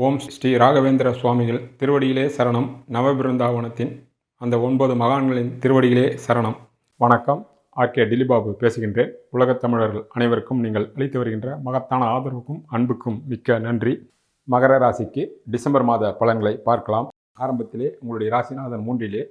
ஓம் ஸ்ரீ ராகவேந்திர சுவாமிகள் திருவடியிலே சரணம். நவபிருந்தாவனத்தின் அந்த ஒன்பது மகான்களின் திருவடியிலே சரணம். வணக்கம். ஆர்கே டிலிபாபு பேசுகின்றேன். உலகத் தமிழர்கள் அனைவருக்கும் நீங்கள் அளித்து வருகின்ற மகத்தான ஆதரவுக்கும் அன்புக்கும் மிக்க நன்றி. மகர ராசிக்கு டிசம்பர் மாத பலன்களை பார்க்கலாம். ஆரம்பத்திலே உங்களுடைய ராசிநாதன் மூன்றிலே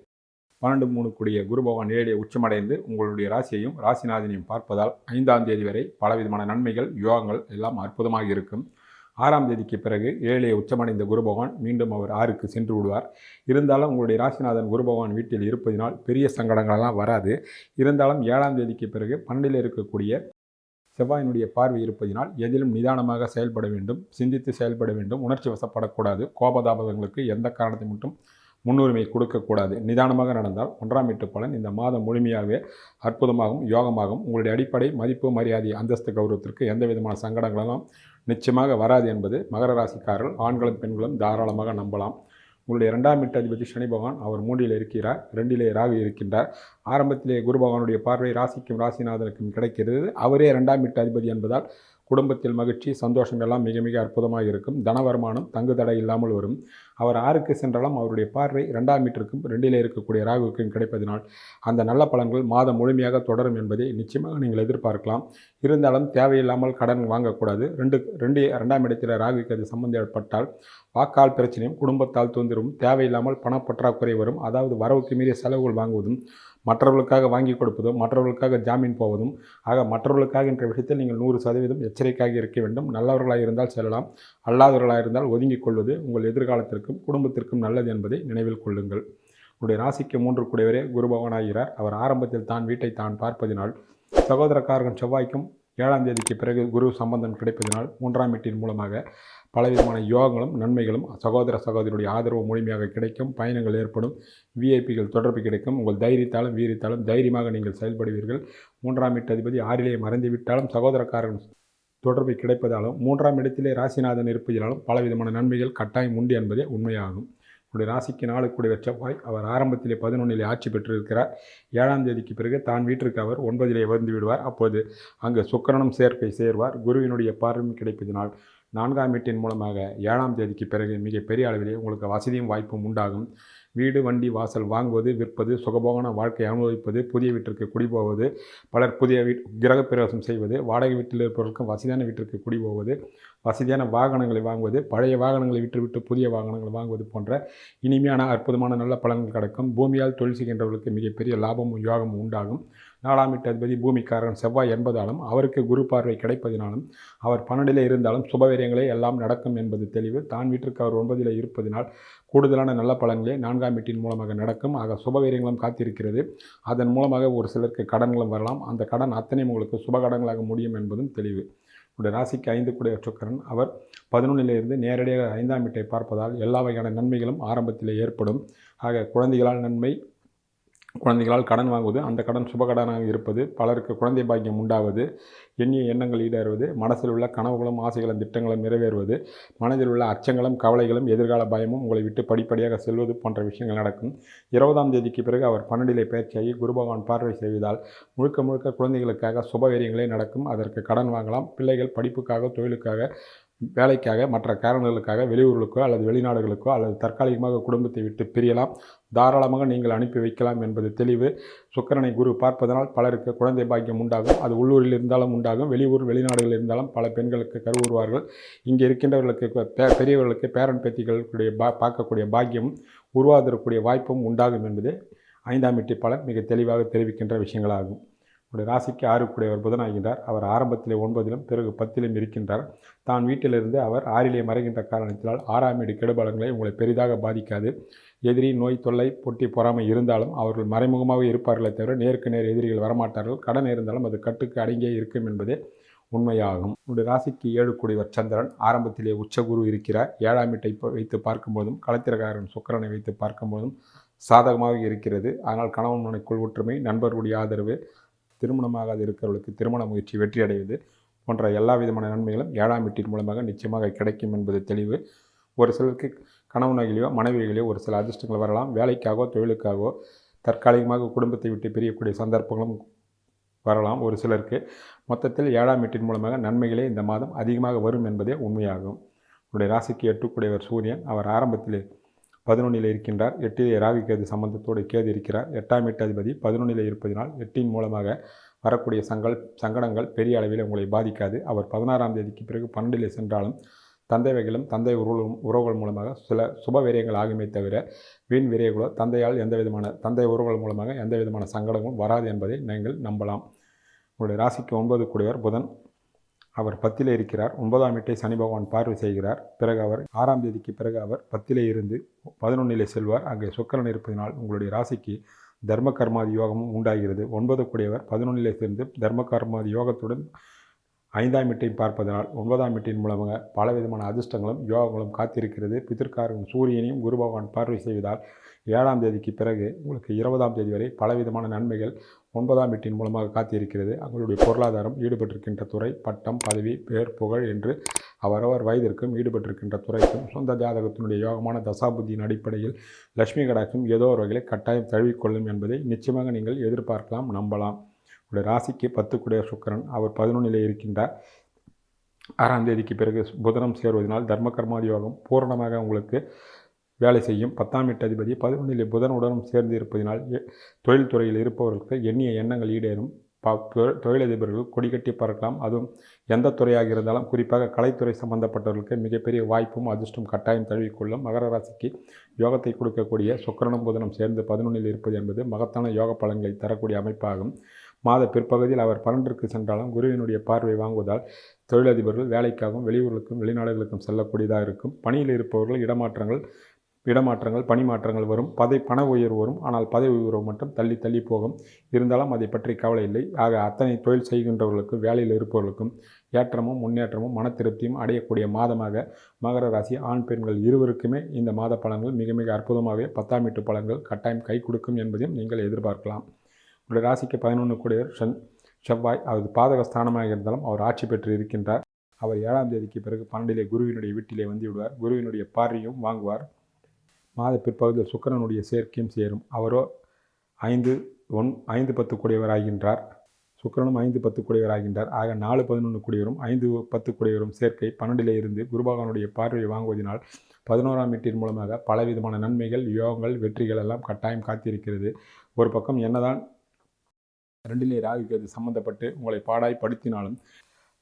பன்னெண்டு மூணு கூடிய குரு பகவான் உச்சமடைந்து உங்களுடைய ராசியையும் ராசிநாதனையும் பார்ப்பதால் ஐந்தாம் தேதி வரை பலவிதமான நன்மைகள் யோகங்கள் எல்லாம் அற்புதமாக இருக்கும். ஆறாம் தேதிக்கு பிறகு ஏழே உச்சமடைந்த குரு பகவான் மீண்டும் அவர் ஆறுக்கு சென்று விடுவார். இருந்தாலும் உங்களுடைய ராசிநாதன் குரு பகவான் வீட்டில் இருப்பதினால் பெரிய சங்கடங்களெல்லாம் வராது. இருந்தாலும் ஏழாம் தேதிக்கு பிறகு பன்னெண்டில் இருக்கக்கூடிய செவ்வாயினுடைய பார்வை இருப்பதினால் எதிலும் நிதானமாக செயல்பட வேண்டும் சிந்தித்து செயல்பட வேண்டும் உணர்ச்சி வசப்படக்கூடாது கோபதாபதங்களுக்கு எந்த காரணத்தை மட்டும் முன்னுரிமை கொடுக்கக்கூடாது. நிதானமாக நடந்தால் ஒன்றாம் எட்டு பலன் இந்த மாதம் முழுமையாகவே அற்புதமாகவும் யோகமாகவும் உங்களுடைய அடிப்படை மதிப்பு மரியாதை அந்தஸ்து கௌரவத்திற்கு எந்த விதமான சங்கடங்களெல்லாம் நிச்சயமாக வராது என்பது மகர ராசிக்காரர்கள் ஆண்களும் பெண்களும் தாராளமாக நம்பலாம். உங்களுடைய இரண்டாம் வீட்டு அதிபதி சனி பகவான் அவர் மூன்றில் இருக்கிறார் ரெண்டிலே ராகு இருக்கின்றார். ஆரம்பத்திலே குரு பகவானுடைய பார்வை ராசிக்கும் ராசிநாதனுக்கும் கிடைக்கிறது. அவரே இரண்டாம் வீட்டு அதிபதி என்பதால் குடும்பத்தில் மகிழ்ச்சி சந்தோஷம் எல்லாம் மிக மிக அற்புதமாக இருக்கும். தன வருமானம் தங்கு தடை இல்லாமல் வரும். அவர் ஆறுக்கு சென்றாலும் அவருடைய பார்வை ரெண்டாம் மீட்டருக்கும் ரெண்டிலே இருக்கக்கூடிய ராகுவுக்கும் கிடைப்பதனால் அந்த நல்ல பலன்கள் மாதம் முழுமையாக தொடரும் என்பதை நிச்சயமாக நீங்கள் எதிர்பார்க்கலாம். இருந்தாலும் தேவையில்லாமல் கடன் வாங்கக்கூடாது. ரெண்டு ரெண்டு ரெண்டாம் இடத்தில் ராகுக்கு அது சம்பந்தம் ஏற்பட்டால் வாக்கால் பிரச்சனையும் குடும்பத்தால் தொந்தரவும் தேவையில்லாமல் பணப்பற்றாக்குறை வரும். அதாவது வரவுக்கு மீறிய செலவுகள் வாங்குவதும் மற்றவர்களுக்காக வாங்கி கொடுப்பதும் மற்றவர்களுக்காக ஜாமீன் போவதும் ஆக மற்றவர்களுக்காக என்ற விஷயத்தில் நீங்கள் நூறு சதவீதம் எச்சரிக்கையாக இருக்க வேண்டும். நல்லவர்களாக இருந்தால் செல்லலாம். அல்லாதவர்களாக இருந்தால் ஒதுங்கிக் கொள்வது உங்கள் எதிர்காலத்திற்கும் குடும்பத்திற்கும் நல்லது என்பதை நினைவில் கொள்ளுங்கள். உங்களுடைய ராசிக்கு மூன்று கூடியவரே குருபவனாகிறார் அவர் ஆரம்பத்தில் தான் வீட்டை தான் பார்ப்பதினால் சகோதரக்காரர்கள் செவ்வாய்க்கும் ஏழாம் தேதிக்கு பிறகு குரு சம்பந்தம் கிடைப்பதினால் மூன்றாம் வீட்டின் மூலமாக பலவிதமான யோகங்களும் நன்மைகளும் சகோதர சகோதரியுடைய ஆதரவு முழுமையாக கிடைக்கும் பயணங்கள் ஏற்படும் விஐபிகள் தொடர்பு கிடைக்கும். உங்கள் தைரியத்தாலும் வீரியத்தாலும் தைரியமாக நீங்கள் செயல்படுவீர்கள். மூன்றாம் வீட்டு அதிபதி ஆறிலே மறைந்து விட்டாலும் சகோதரக்காரன் தொடர்பு கிடைப்பதாலும் மூன்றாம் இடத்திலே ராசிநாதன் இருப்பதினாலும் பலவிதமான நன்மைகள் கட்டாயம் உண்டு என்பதே உண்மையாகும். உங்களுடைய ராசிக்கு நாளுக்குடைய செவ்வாய் அவர் ஆரம்பத்திலே பதினொன்றிலே ஆட்சி பெற்றிருக்கிறார். ஏழாம் தேதிக்கு பிறகு தான் வீட்டிற்கு அவர் ஒன்பதிலே வந்து விடுவார் அப்போது அங்கு சுக்கரனும் சேர்க்கை சேர்வார். குருவினுடைய பார்வையும் கிடைப்பதினால் நான்காம் வீட்டின் மூலமாக ஏழாம் தேதிக்கு பிறகு மிகப்பெரிய அளவிலே உங்களுக்கு வசதியும் வாய்ப்பும் உண்டாகும். வீடு வண்டி வாசல் வாங்குவது விற்பது சுகபோகன வாழ்க்கை அனுபவிப்பது புதிய வீட்டிற்கு குடிபோவது பலர் புதிய வீட் கிரகப்பிரவேசம் செய்வது வாடகை வீட்டில் இருப்பவர்களுக்கும் வசதியான வீட்டிற்கு குடிபோவது வசதியான வாகனங்களை வாங்குவது பழைய வாகனங்களை விட்டுவிட்டு புதிய வாகனங்களை வாங்குவது போன்ற இனிமையான அற்புதமான நல்ல பலன்கள் கிடைக்கும். பூமியால் தொழில் செய்கின்றவர்களுக்கு மிகப்பெரிய லாபமும் யோகமும் உண்டாகும். நாலாம் வீட்டு அதிபதி பூமிக்காரன் செவ்வாய் என்பதாலும் அவருக்கு குரு பார்வை கிடைப்பதினாலும் அவர் பன்னெண்டிலே இருந்தாலும் சுபவீரியங்களே எல்லாம் நடக்கும் என்பது தெளிவு. தான் வீட்டிற்கு அவர் ஒன்பதிலே இருப்பதினால் கூடுதலான நல்ல பலன்களே நான்காம் வீட்டின் மூலமாக நடக்கும். ஆக சுபவீரியங்களும் காத்திருக்கிறது. அதன் மூலமாக ஒரு சிலருக்கு கடன்களும் வரலாம். அந்த கடன் அத்தனையும் உங்களுக்கு சுப கடன்களாக முடியும் என்பதும் தெளிவு. உடைய ராசிக்கு ஐந்து கூடிய சுக்கரன். அவர் பதினொன்றிலிருந்து நேரடியாக ஐந்தாம் வீட்டை பார்ப்பதால் எல்லா வகையான நன்மைகளும் ஆரம்பத்தில் ஏற்படும். ஆக குழந்தைகளால் நன்மை குழந்தைகளால் கடன் வாங்குவது அந்த கடன் சுப கடனாக இருப்பது பலருக்கு குழந்தை பாக்கியம் உண்டாவது எண்ணிய எண்ணங்கள் ஈடேறுவது மனசில் உள்ள கனவுகளும் ஆசைகளும் திட்டங்களும் நிறைவேறுவது மனதில் உள்ள அச்சங்களும் கவலைகளும் எதிர்கால பயமும் உங்களை விட்டு படிப்படியாக செல்வது போன்ற விஷயங்கள் நடக்கும். இருபதாம் தேதிக்கு பிறகு அவர் பன்னெண்டிலே பயிற்சியாகி குரு பகவான் பார்வை செய்வதால் முழுக்க முழுக்க குழந்தைகளுக்காக சுபவீரியங்களே நடக்கும். அதற்கு கடன் வாங்கலாம். பிள்ளைகள் படிப்புக்காக தொழிலுக்காக வேலைக்காக மற்ற காரணங்களுக்காக வெளியூர்களுக்கோ அல்லது வெளிநாடுகளுக்கோ அல்லது தற்காலிகமாக குடும்பத்தை விட்டு பிரியலாம். தாராளமாக நீங்கள் அனுப்பி வைக்கலாம் என்பது தெளிவு. சுக்கரனை குரு பார்ப்பதனால் பலருக்கு குழந்தை பாக்கியம் உண்டாகும். அது உள்ளூரில் இருந்தாலும் உண்டாகும். வெளியூர் வெளிநாடுகளில் இருந்தாலும் பல பெண்களுக்கு கருவுறுவார்கள் இங்கே இருக்கின்றவர்களுக்கு பெரியவர்களுக்கு பேரன் பேத்திகளுடைய பா பார்க்கக்கூடிய பாக்கியம் உருவாதற்கக்கூடிய வாய்ப்பும் உண்டாகும் என்பது ஐந்தாம் எட்டி பலன் மிக தெளிவாக தெரிவிக்கின்ற விஷயங்களாகும். உடைய ராசிக்கு ஆறுக்குடையவர் புதனாகின்றார். அவர் ஆரம்பத்திலே ஒன்பதிலும் பிறகு பத்திலும் இருக்கின்றார். தான் வீட்டிலிருந்து அவர் ஆறிலே மறைகின்ற காரணத்தினால் ஆறாம் வீடு கெடுபலங்களை உங்களை பெரிதாக பாதிக்காது. எதிரி நோய் தொல்லை பொட்டி பொறாமை இருந்தாலும் அவர்கள் மறைமுகமாக இருப்பார்களே தவிர நேருக்கு நேர் எதிரிகள் வரமாட்டார்கள். கடன் இருந்தாலும் அது கட்டுக்கு அடங்கியே இருக்கும் என்பதே உண்மையாகும். உங்களுடைய ராசிக்கு ஏழு கூடியவர் சந்திரன். ஆரம்பத்திலே உச்சகுரு இருக்கிறார். ஏழாம் வீட்டை வைத்து பார்க்கும்போதும் களத்திரகாரன் சுக்கரனை வைத்து பார்க்கும்போதும் சாதகமாக இருக்கிறது. ஆனால் கணவன் மனைக்குள் ஒற்றுமை நண்பர்களுடைய ஆதரவு திருமணமாகாது இருக்கிறவர்களுக்கு திருமண முயற்சி வெற்றி அடைவது போன்ற எல்லா விதமான நன்மைகளும் ஏழாம் வீட்டின் மூலமாக நிச்சயமாக கிடைக்கும் என்பது தெளிவு. ஒரு சிலருக்கு கணவனாகிலேயோ மனைவிகளையோ ஒரு சில அதிர்ஷ்டங்கள் வரலாம். வேலைக்காகவோ தொழிலுக்காகவோ தற்காலிகமாக குடும்பத்தை விட்டு பிரியக்கூடிய சந்தர்ப்பங்களும் வரலாம். ஒரு சிலருக்கு மொத்தத்தில் ஏழாம் வீட்டின் மூலமாக நன்மைகளே இந்த மாதம் அதிகமாக வரும் என்பதே உண்மையாகும். உங்களுடைய ராசிக்கு எட்டுக்குடையவர் சூரியன். அவர் ஆரம்பத்தில் பதினொன்றில் இருக்கின்றார். எட்டிலே ராகு கேது சம்பந்தத்தோடு கேது இருக்கிறார். எட்டாம் எட்டாதிபதி பதினொன்றில் இருப்பதினால் எட்டின் மூலமாக வரக்கூடிய சங்கல் சங்கடங்கள் பெரிய அளவில் உங்களை பாதிக்காது. அவர் பதினாறாம் தேதிக்கு பிறகு பன்னெண்டிலே சென்றாலும் தந்தை வகையிலும் தந்தை உறவு உறவுகள் மூலமாக சில சுப விரயங்கள் ஆகுமே தவிர வீண் விரயங்களோ தந்தையால் எந்த விதமான தந்தை உறவுகள் மூலமாக எந்த விதமான சங்கடங்களும் வராது என்பதை நீங்கள் நம்பலாம். உங்களுடைய ராசிக்கு ஒன்பது கூடியவர் புதன். அவர் பத்திலே இருக்கிறார். ஒன்பதாம் வீட்டை சனி பகவான் பார்வை செய்கிறார். பிறகு அவர் ஆறாம் தேதிக்கு பிறகு அவர் பத்திலே இருந்து பதினொன்னிலே செல்வார். அங்கே சுக்கரன் இருப்பதனால் உங்களுடைய ராசிக்கு தர்ம கர்மாதி யோகமும் உண்டாகிறது. ஒன்பது கூடியவர் பதினொன்னிலே சேர்ந்து தர்ம கர்மாதி யோகத்துடன் ஐந்தாம் வீட்டை பார்ப்பதனால் ஒன்பதாம் வீட்டின் மூலமாக பலவிதமான அதிர்ஷ்டங்களும் யோகங்களும் காத்திருக்கிறது. பித்திருக்காரன் சூரியனையும் குரு பகவான் பார்வை செய்வதால் ஏழாம் தேதிக்கு பிறகு உங்களுக்கு இருபதாம் தேதி வரை பலவிதமான நன்மைகள் ஒன்பதாம் வீட்டின் மூலமாக காத்திருக்கிறது. அவங்களுடைய பொருளாதாரம் ஈடுபட்டிருக்கின்ற துறை பட்டம் பதவி பேர் புகழ் என்று அவரவர் வயதிற்கும் ஈடுபட்டிருக்கின்ற துறைக்கும் சொந்த ஜாதகத்தினுடைய யோகமான தசாபுத்தியின் அடிப்படையில் லட்சுமி கடாட்சம் ஏதோ ஒரு வகையில் கட்டாயம் தழுவிக்கொள்ளும் என்பதை நிச்சயமாக நீங்கள் எதிர்பார்க்கலாம் நம்பலாம். உடைய ராசிக்கு பத்துக்குடைய சுக்கரன். அவர் பதினொன்றிலே இருக்கின்றார். ஆறாம் தேதிக்கு பிறகு புதனம் சேருவதனால் தர்ம கர்மாதி யோகம் பூரணமாக உங்களுக்கு வேலை செய்யும். பத்தாம் எட்டு அதிபதி பதினொன்றிலே புதனுடனும் சேர்ந்து இருப்பதினால் தொழில்துறையில் இருப்பவர்களுக்கு எண்ணிய எண்ணங்கள் ஈடேறும். ப தொழிலதிபர்கள் கொடிக்கட்டி பறக்கலாம். அதுவும் எந்த துறையாக இருந்தாலும் குறிப்பாக கலைத்துறை சம்பந்தப்பட்டவர்களுக்கு மிகப்பெரிய வாய்ப்பும் அதிர்ஷ்டம் கட்டாயம் தழுவிக்கொள்ளும். மகர ராசிக்கு யோகத்தை கொடுக்கக்கூடிய சுக்கரனும் புதனும் சேர்ந்து பதினொன்றில் இருப்பது என்பது மகத்தான யோக பலன்களை தரக்கூடிய அமைப்பாகும். மாத பிற்பகுதியில் அவர் பன்னெண்டிற்கு சென்றாலும் குருவினுடைய பார்வை வாங்குவதால் தொழிலதிபர்கள் வேலைக்காகவும் வெளியூர்களுக்கும் வெளிநாடுகளுக்கும் செல்லக்கூடியதாக இருக்கும். பணியில் இருப்பவர்கள் இடமாற்றங்கள் இடமாற்றங்கள் பணிமாற்றங்கள் வரும். பதை பண உயர்வு வரும். ஆனால் பதவி உயர்வு மட்டும் தள்ளி தள்ளி போகும். இருந்தாலும் அதை பற்றி கவலை இல்லை. ஆக அத்தனை தொழில் செய்கின்றவர்களுக்கும் வேலையில் இருப்பவர்களுக்கும் ஏற்றமும் முன்னேற்றமும் மன திருப்தியும் அடையக்கூடிய மாதமாக மகர ராசி ஆண் பெண்கள் இருவருக்குமே இந்த மாத பலன்கள் மிக மிக அற்புதமாகவே பத்தாம் வீட்டு பலன்கள் கட்டாயம் கை கொடுக்கும் என்பதையும் நீங்கள் எதிர்பார்க்கலாம். உங்களுடைய ராசிக்கு பதினொன்று கூடியவர் சென் செவ்வாய் அவரது பாதக ஸ்தானமாக இருந்தாலும் அவர் ஆட்சி பெற்று இருக்கின்றார். அவர் ஏழாம் தேதிக்கு பிறகு பன்னெண்டிலே குருவினுடைய வீட்டிலே வந்து விடுவார் குருவினுடைய பார்வையும் வாங்குவார். மாத பிற்பகுதியில் சுக்கரனுடைய சேர்க்கையும் சேரும். அவரோ ஐந்து ஒன் ஐந்து பத்து கூடியவராகின்றார். சுக்கரனும் ஐந்து பத்து கூடியவராகின்றார். ஆக நாலு பதினொன்று கூடியவரும் ஐந்து பத்து கூடியவரும் சேர்க்கை பன்னெண்டிலே இருந்து குருபகவனுடைய பார்வையை வாங்குவதனால் பதினோராம் வீட்டின் மூலமாக பலவிதமான நன்மைகள் யோகங்கள் வெற்றிகள் எல்லாம் கட்டாயம் காத்திருக்கிறது. ஒரு பக்கம் என்னதான் ரெண்டிலே ராகுக்கு அது சம்மந்தப்பட்டு உங்களை பாடாய் படுத்தினாலும்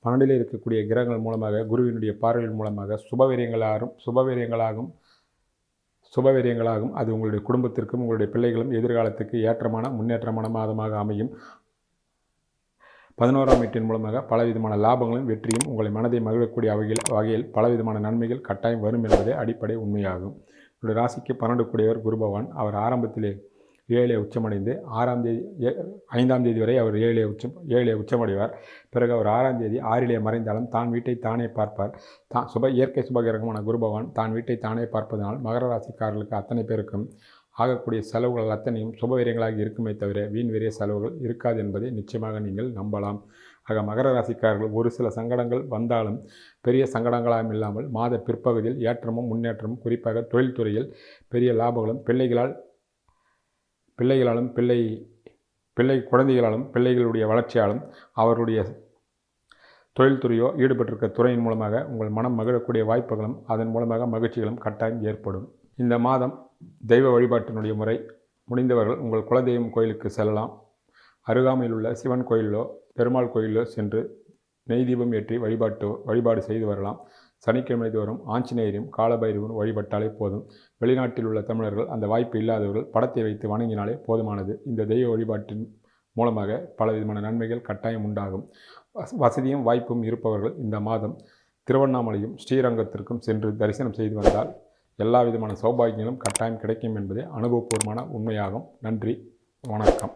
பன்னெண்டிலே இருக்கக்கூடிய கிரகங்கள் மூலமாக குருவினுடைய பார்வையின் மூலமாக சுபவீரியங்களாகும் சுபவீரியங்களாகும் சுபவீரியங்களாகும். அது உங்களுடைய குடும்பத்திற்கும் உங்களுடைய பிள்ளைகளும் எதிர்காலத்துக்கு ஏற்றமான முன்னேற்றமான மாதமாக அமையும். பதினோராம் வீட்டின் மூலமாக பலவிதமான லாபங்களும் வெற்றியும் உங்களை மனதை மகிழக்கூடிய வகையில் வகையில் பலவிதமான நன்மைகள் கட்டாயம் வரும் என்பதே அடிப்படை உண்மையாகும். உங்களுடைய ராசிக்கு பன்னெண்டு கூடியவர் குருபவான் அவர் ஆரம்பத்திலே ஏழை உச்சமடைந்து ஆறாம் தேதி ஐந்தாம் தேதி வரை அவர் ஏழை உச்சம் ஏழை உச்சமடைவார். பிறகு அவர் ஆறாம் தேதி ஆறிலே மறைந்தாலும் தான் வீட்டை தானே பார்ப்பார். தான் சுப இயற்கை சுபகிரகமான குரு பகவான் தான் வீட்டை தானே பார்ப்பதனால் மகர ராசிக்காரர்களுக்கு அத்தனை பேருக்கும் ஆகக்கூடிய செலவுகள் அத்தனையும் சுபவீரியங்களாக இருக்குமே தவிர வீண் வீரிய செலவுகள் இருக்காது என்பதை நிச்சயமாக நீங்கள் நம்பலாம். ஆக மகர ராசிக்காரர்கள் ஒரு சில சங்கடங்கள் வந்தாலும் பெரிய சங்கடங்களாக இல்லாமல் மாத பிற்பகுதியில் ஏற்றமும் முன்னேற்றமும் குறிப்பாக தொழில்துறையில் பெரிய லாபங்களும் பிள்ளைகளால் பிள்ளைகளாலும் பிள்ளை பிள்ளை குழந்தைகளாலும் பிள்ளைகளுடைய வளர்ச்சியாலும் அவருடைய தொழில்துறையோ ஈடுபட்டிருக்க துறையின் மூலமாக உங்கள் மனம் மகிழக்கூடிய வாய்ப்புகளும் அதன் மூலமாக மகிழ்ச்சிகளும் கட்டாயம் ஏற்படும். இந்த மாதம் தெய்வ வழிபாட்டினுடைய முறை முடிந்தவர்கள் உங்கள் குலதெய்வம் கோயிலுக்கு செல்லலாம். அருகாமையில் உள்ள சிவன் கோயிலோ பெருமாள் கோயிலோ சென்று நெய் தீபம் ஏற்றி வழிபாட்டு வழிபாடு செய்து வரலாம். சனிக்கிழமை தோறும் ஆஞ்சநேயரும் காலபைரவன் வழிபட்டாலே போதும். வெளிநாட்டில் உள்ள தமிழர்கள் அந்த வாய்ப்பு இல்லாதவர்கள் படத்தை வைத்து வணங்கினாலே போதுமானது. இந்த தெய்வ வழிபாட்டின் மூலமாக பல விதமான நன்மைகள் கட்டாயம் உண்டாகும். வசதியும் வாய்ப்பும் இருப்பவர்கள் இந்த மாதம் திருவண்ணாமலையும் ஸ்ரீரங்கத்திற்கும் சென்று தரிசனம் செய்து வந்தால் எல்லா விதமான சௌபாகியங்களும் கட்டாயம் கிடைக்கும் என்பதே அனுபவபூர்வமான உண்மையாகும். நன்றி வணக்கம்.